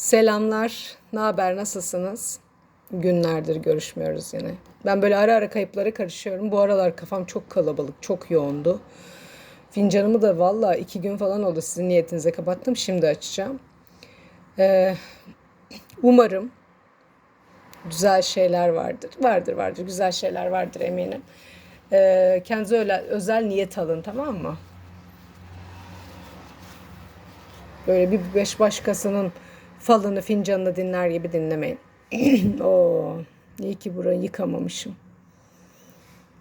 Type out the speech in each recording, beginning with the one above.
Selamlar. Ne haber? Nasılsınız? Günlerdir görüşmüyoruz yine. Ben böyle ara ara kayıplara karışıyorum. Bu aralar kafam çok kalabalık, çok yoğundu. Fincanımı da valla iki gün falan oldu sizin niyetinize kapattım. Şimdi açacağım. Ee, umarım güzel şeyler vardır. Vardır vardır. Güzel şeyler vardır eminim. Ee, kendinize öyle, özel niyet alın tamam mı? Böyle bir beş başkasının falını fincanını dinler gibi dinlemeyin. Oo, iyi ki burayı yıkamamışım.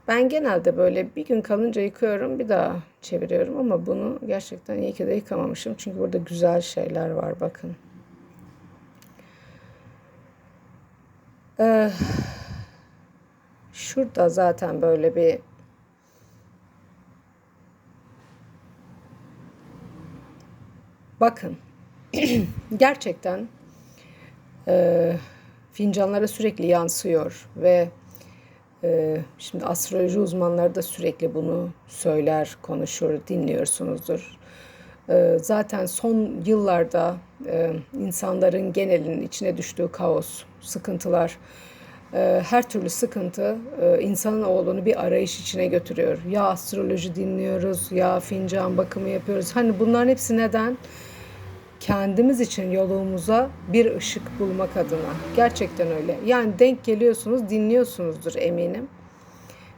Ben genelde böyle bir gün kalınca yıkıyorum bir daha çeviriyorum ama bunu gerçekten iyi ki de yıkamamışım. Çünkü burada güzel şeyler var bakın. Ee, şurada zaten böyle bir bakın gerçekten e, fincanlara sürekli yansıyor ve e, şimdi astroloji uzmanları da sürekli bunu söyler, konuşur, dinliyorsunuzdur. E, zaten son yıllarda e, insanların genelinin içine düştüğü kaos, sıkıntılar, e, her türlü sıkıntı e, insanın oğlunu bir arayış içine götürüyor. Ya astroloji dinliyoruz, ya fincan bakımı yapıyoruz. Hani bunların hepsi neden? Kendimiz için yolumuza bir ışık bulmak adına. Gerçekten öyle. Yani denk geliyorsunuz, dinliyorsunuzdur eminim.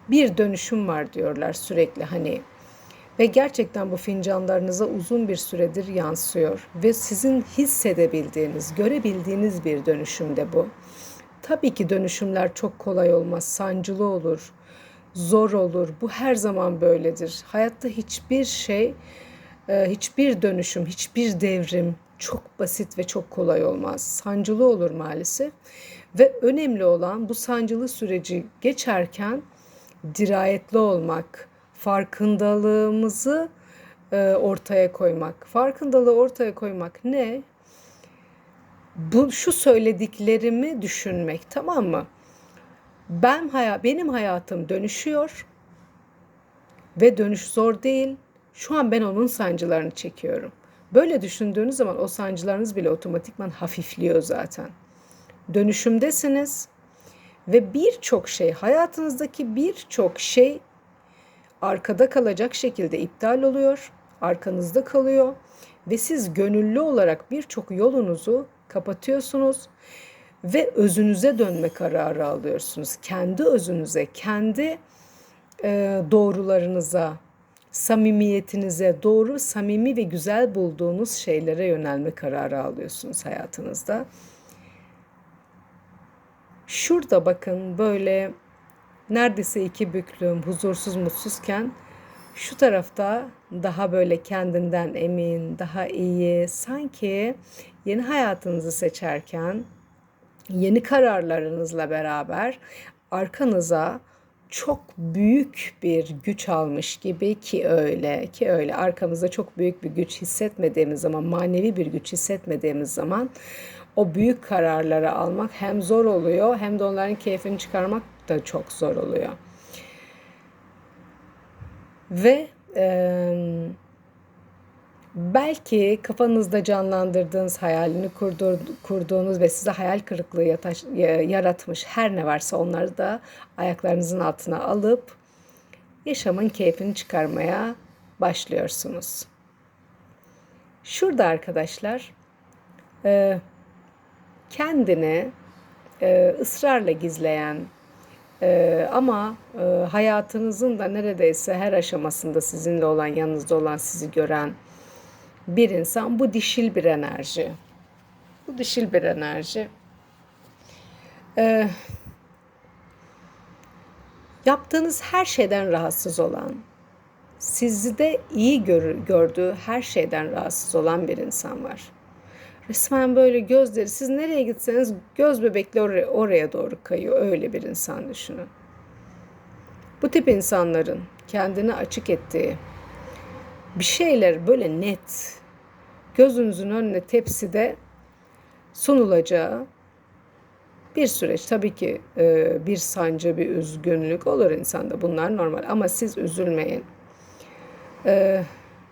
Bir dönüşüm var diyorlar sürekli hani. Ve gerçekten bu fincanlarınıza uzun bir süredir yansıyor. Ve sizin hissedebildiğiniz, görebildiğiniz bir dönüşüm de bu. Tabii ki dönüşümler çok kolay olmaz, sancılı olur, zor olur. Bu her zaman böyledir. Hayatta hiçbir şey hiçbir dönüşüm, hiçbir devrim çok basit ve çok kolay olmaz. Sancılı olur maalesef. Ve önemli olan bu sancılı süreci geçerken dirayetli olmak, farkındalığımızı e, ortaya koymak. Farkındalığı ortaya koymak ne? Bu şu söylediklerimi düşünmek, tamam mı? Ben hayat benim hayatım dönüşüyor ve dönüş zor değil şu an ben onun sancılarını çekiyorum. Böyle düşündüğünüz zaman o sancılarınız bile otomatikman hafifliyor zaten. Dönüşümdesiniz ve birçok şey hayatınızdaki birçok şey arkada kalacak şekilde iptal oluyor, arkanızda kalıyor ve siz gönüllü olarak birçok yolunuzu kapatıyorsunuz ve özünüze dönme kararı alıyorsunuz. Kendi özünüze, kendi doğrularınıza, samimiyetinize, doğru, samimi ve güzel bulduğunuz şeylere yönelme kararı alıyorsunuz hayatınızda. Şurada bakın böyle neredeyse iki büklüm, huzursuz, mutsuzken şu tarafta daha böyle kendinden emin, daha iyi, sanki yeni hayatınızı seçerken yeni kararlarınızla beraber arkanıza çok büyük bir güç almış gibi ki öyle ki öyle arkamızda çok büyük bir güç hissetmediğimiz zaman manevi bir güç hissetmediğimiz zaman o büyük kararları almak hem zor oluyor hem de onların keyfini çıkarmak da çok zor oluyor. Ve e, belki kafanızda canlandırdığınız, hayalini kurdur, kurduğunuz ve size hayal kırıklığı yataş, yaratmış her ne varsa onları da ayaklarınızın altına alıp yaşamın keyfini çıkarmaya başlıyorsunuz. Şurada arkadaşlar e, kendini e, ısrarla gizleyen e, ama hayatınızın da neredeyse her aşamasında sizinle olan, yanınızda olan, sizi gören, bir insan bu dişil bir enerji. Bu dişil bir enerji. Ee, yaptığınız her şeyden rahatsız olan, sizde iyi gör, gördüğü her şeyden rahatsız olan bir insan var. Resmen böyle gözleri, siz nereye gitseniz göz bebekle oraya, oraya doğru kayıyor. Öyle bir insan düşünün. Bu tip insanların kendini açık ettiği, bir şeyler böyle net gözünüzün önüne tepside sunulacağı bir süreç. Tabii ki e, bir sancı, bir üzgünlük olur insanda. Bunlar normal ama siz üzülmeyin. E,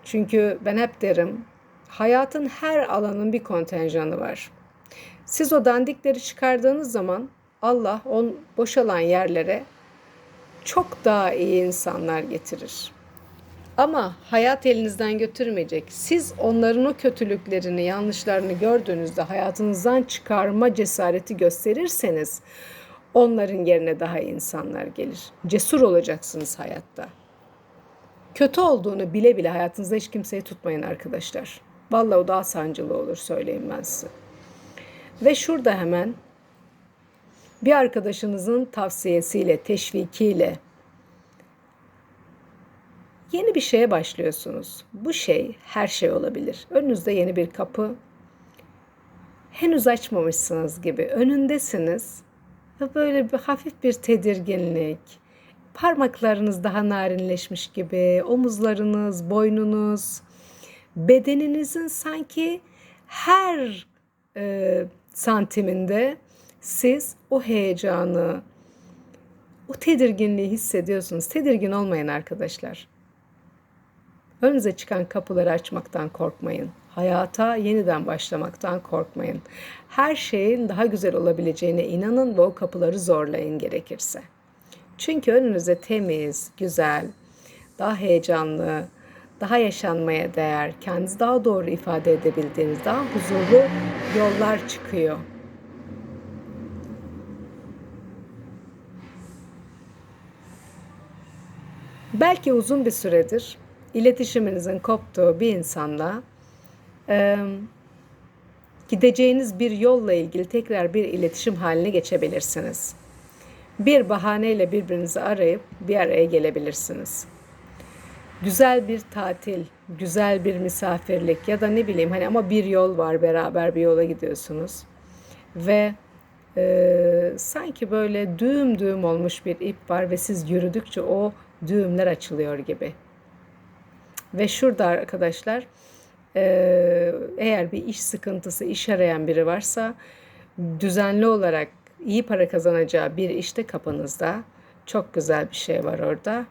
çünkü ben hep derim hayatın her alanın bir kontenjanı var. Siz o dandikleri çıkardığınız zaman Allah on boşalan yerlere çok daha iyi insanlar getirir. Ama hayat elinizden götürmeyecek. Siz onların o kötülüklerini, yanlışlarını gördüğünüzde hayatınızdan çıkarma cesareti gösterirseniz onların yerine daha iyi insanlar gelir. Cesur olacaksınız hayatta. Kötü olduğunu bile bile hayatınızda hiç kimseyi tutmayın arkadaşlar. Vallahi o daha sancılı olur söyleyeyim ben size. Ve şurada hemen bir arkadaşınızın tavsiyesiyle, teşvikiyle yeni bir şeye başlıyorsunuz. Bu şey her şey olabilir. Önünüzde yeni bir kapı. Henüz açmamışsınız gibi. Önündesiniz ve böyle bir hafif bir tedirginlik. Parmaklarınız daha narinleşmiş gibi, omuzlarınız, boynunuz, bedeninizin sanki her e, santiminde siz o heyecanı, o tedirginliği hissediyorsunuz. Tedirgin olmayın arkadaşlar. Önünüze çıkan kapıları açmaktan korkmayın. Hayata yeniden başlamaktan korkmayın. Her şeyin daha güzel olabileceğine inanın ve o kapıları zorlayın gerekirse. Çünkü önünüze temiz, güzel, daha heyecanlı, daha yaşanmaya değer, kendinizi daha doğru ifade edebildiğiniz, daha huzurlu yollar çıkıyor. Belki uzun bir süredir iletişiminizin koptuğu bir insanla e, gideceğiniz bir yolla ilgili tekrar bir iletişim haline geçebilirsiniz. Bir bahaneyle birbirinizi arayıp bir araya gelebilirsiniz. Güzel bir tatil, güzel bir misafirlik ya da ne bileyim hani ama bir yol var beraber bir yola gidiyorsunuz ve e, sanki böyle düğüm düğüm olmuş bir ip var ve siz yürüdükçe o düğümler açılıyor gibi. Ve şurada arkadaşlar eğer bir iş sıkıntısı, iş arayan biri varsa düzenli olarak iyi para kazanacağı bir işte kapınızda. Çok güzel bir şey var orada.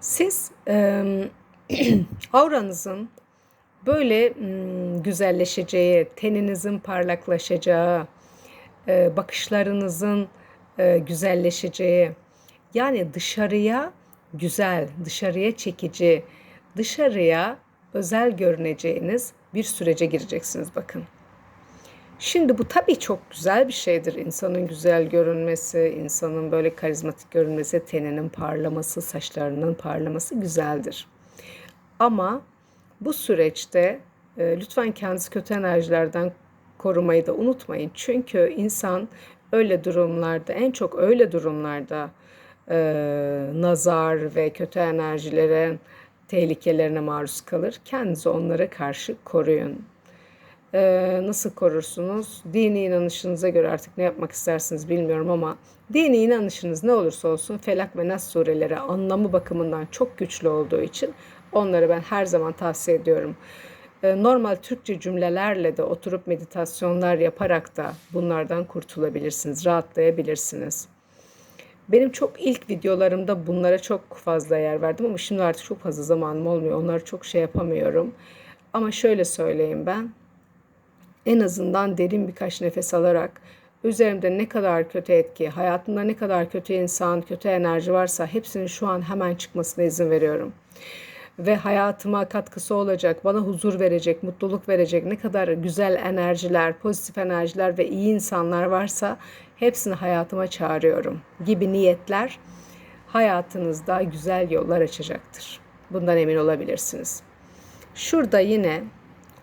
Siz auranızın böyle güzelleşeceği, teninizin parlaklaşacağı, e, bakışlarınızın e, güzelleşeceği, yani dışarıya güzel, dışarıya çekici, dışarıya özel görüneceğiniz bir sürece gireceksiniz bakın. Şimdi bu tabii çok güzel bir şeydir. İnsanın güzel görünmesi, insanın böyle karizmatik görünmesi, teninin parlaması, saçlarının parlaması güzeldir. Ama bu süreçte e, lütfen kendinizi kötü enerjilerden korumayı da unutmayın. Çünkü insan öyle durumlarda, en çok öyle durumlarda e, nazar ve kötü enerjilere, tehlikelerine maruz kalır. Kendinizi onlara karşı koruyun. Ee, nasıl korursunuz? Dini inanışınıza göre artık ne yapmak istersiniz bilmiyorum ama dini inanışınız ne olursa olsun Felak ve Nas sureleri anlamı bakımından çok güçlü olduğu için onları ben her zaman tavsiye ediyorum. Ee, normal Türkçe cümlelerle de oturup meditasyonlar yaparak da bunlardan kurtulabilirsiniz, rahatlayabilirsiniz. Benim çok ilk videolarımda bunlara çok fazla yer verdim ama şimdi artık çok fazla zamanım olmuyor. Onları çok şey yapamıyorum. Ama şöyle söyleyeyim ben. En azından derin birkaç nefes alarak üzerimde ne kadar kötü etki, hayatımda ne kadar kötü insan, kötü enerji varsa hepsinin şu an hemen çıkmasına izin veriyorum ve hayatıma katkısı olacak, bana huzur verecek, mutluluk verecek ne kadar güzel enerjiler, pozitif enerjiler ve iyi insanlar varsa hepsini hayatıma çağırıyorum gibi niyetler hayatınızda güzel yollar açacaktır. Bundan emin olabilirsiniz. Şurada yine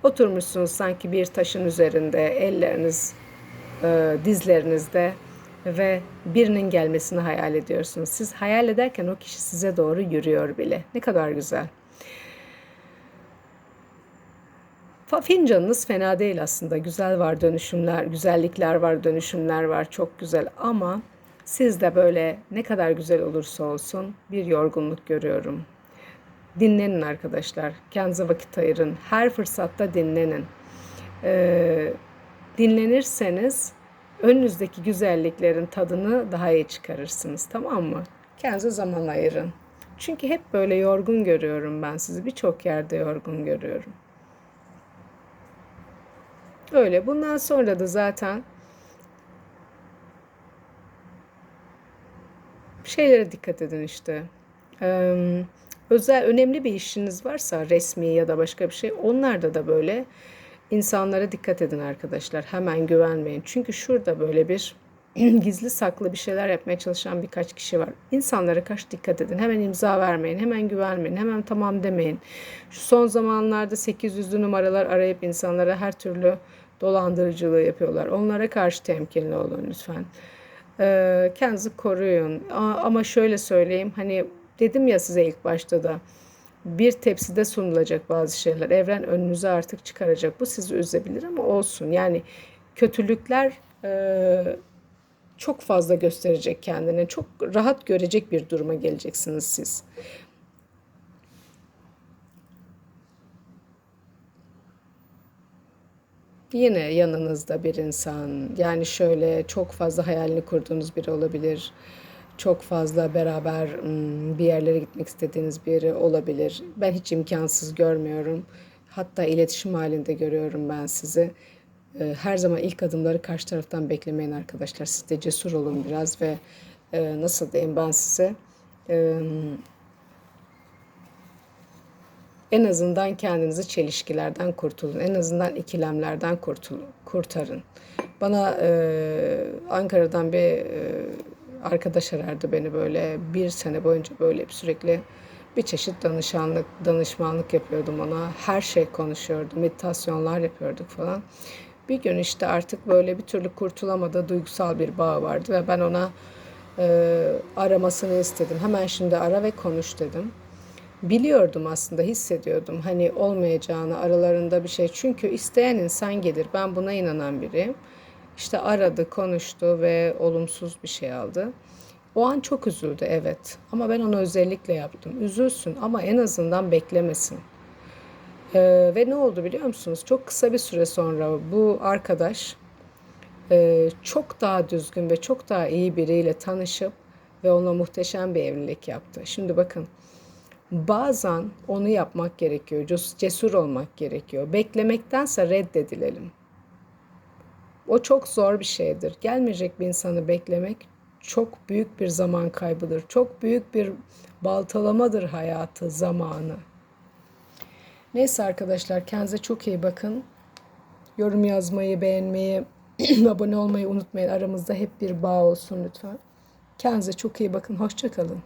oturmuşsunuz sanki bir taşın üzerinde, elleriniz e, dizlerinizde ve birinin gelmesini hayal ediyorsunuz. Siz hayal ederken o kişi size doğru yürüyor bile. Ne kadar güzel. Fincanınız fena değil aslında. Güzel var dönüşümler, güzellikler var, dönüşümler var. Çok güzel ama siz de böyle ne kadar güzel olursa olsun bir yorgunluk görüyorum. Dinlenin arkadaşlar. Kendinize vakit ayırın. Her fırsatta dinlenin. Ee, dinlenirseniz önünüzdeki güzelliklerin tadını daha iyi çıkarırsınız. Tamam mı? Kendinize zaman ayırın. Çünkü hep böyle yorgun görüyorum ben sizi. Birçok yerde yorgun görüyorum. Öyle. Bundan sonra da zaten şeylere dikkat edin işte. Ee, özel önemli bir işiniz varsa resmi ya da başka bir şey onlarda da böyle insanlara dikkat edin arkadaşlar. Hemen güvenmeyin. Çünkü şurada böyle bir gizli saklı bir şeyler yapmaya çalışan birkaç kişi var. İnsanlara karşı dikkat edin. Hemen imza vermeyin, hemen güvenmeyin, hemen tamam demeyin. Şu son zamanlarda 800'lü numaralar arayıp insanlara her türlü dolandırıcılığı yapıyorlar. Onlara karşı temkinli olun lütfen. Ee, kendinizi koruyun. Ama şöyle söyleyeyim hani dedim ya size ilk başta da bir tepside sunulacak bazı şeyler. Evren önünüze artık çıkaracak. Bu sizi üzebilir ama olsun. Yani kötülükler e, çok fazla gösterecek kendini. Çok rahat görecek bir duruma geleceksiniz siz. Yine yanınızda bir insan. Yani şöyle çok fazla hayalini kurduğunuz biri olabilir. Çok fazla beraber bir yerlere gitmek istediğiniz biri olabilir. Ben hiç imkansız görmüyorum. Hatta iletişim halinde görüyorum ben sizi. Ee, her zaman ilk adımları karşı taraftan beklemeyin arkadaşlar. Siz de cesur olun biraz ve e, nasıl diyeyim ben size en azından kendinizi çelişkilerden kurtulun. En azından ikilemlerden kurtulun, kurtarın. Bana e, Ankara'dan bir e, arkadaş arardı beni böyle bir sene boyunca böyle sürekli bir çeşit danışanlık, danışmanlık yapıyordum ona. Her şey konuşuyordum, meditasyonlar yapıyorduk falan. Bir gün işte artık böyle bir türlü kurtulamadığı duygusal bir bağ vardı ve ben ona e, aramasını istedim. Hemen şimdi ara ve konuş dedim. Biliyordum aslında, hissediyordum hani olmayacağını aralarında bir şey. Çünkü isteyen insan gelir. Ben buna inanan biriyim. İşte aradı, konuştu ve olumsuz bir şey aldı. O an çok üzüldü evet. Ama ben onu özellikle yaptım. Üzülsün ama en azından beklemesin. Ee, ve ne oldu biliyor musunuz? Çok kısa bir süre sonra bu arkadaş e, çok daha düzgün ve çok daha iyi biriyle tanışıp ve onunla muhteşem bir evlilik yaptı. Şimdi bakın bazen onu yapmak gerekiyor. Cesur olmak gerekiyor. Beklemektense reddedilelim. O çok zor bir şeydir. Gelmeyecek bir insanı beklemek çok büyük bir zaman kaybıdır. Çok büyük bir baltalamadır hayatı, zamanı. Neyse arkadaşlar kendinize çok iyi bakın. Yorum yazmayı, beğenmeyi, abone olmayı unutmayın. Aramızda hep bir bağ olsun lütfen. Kendinize çok iyi bakın. Hoşçakalın.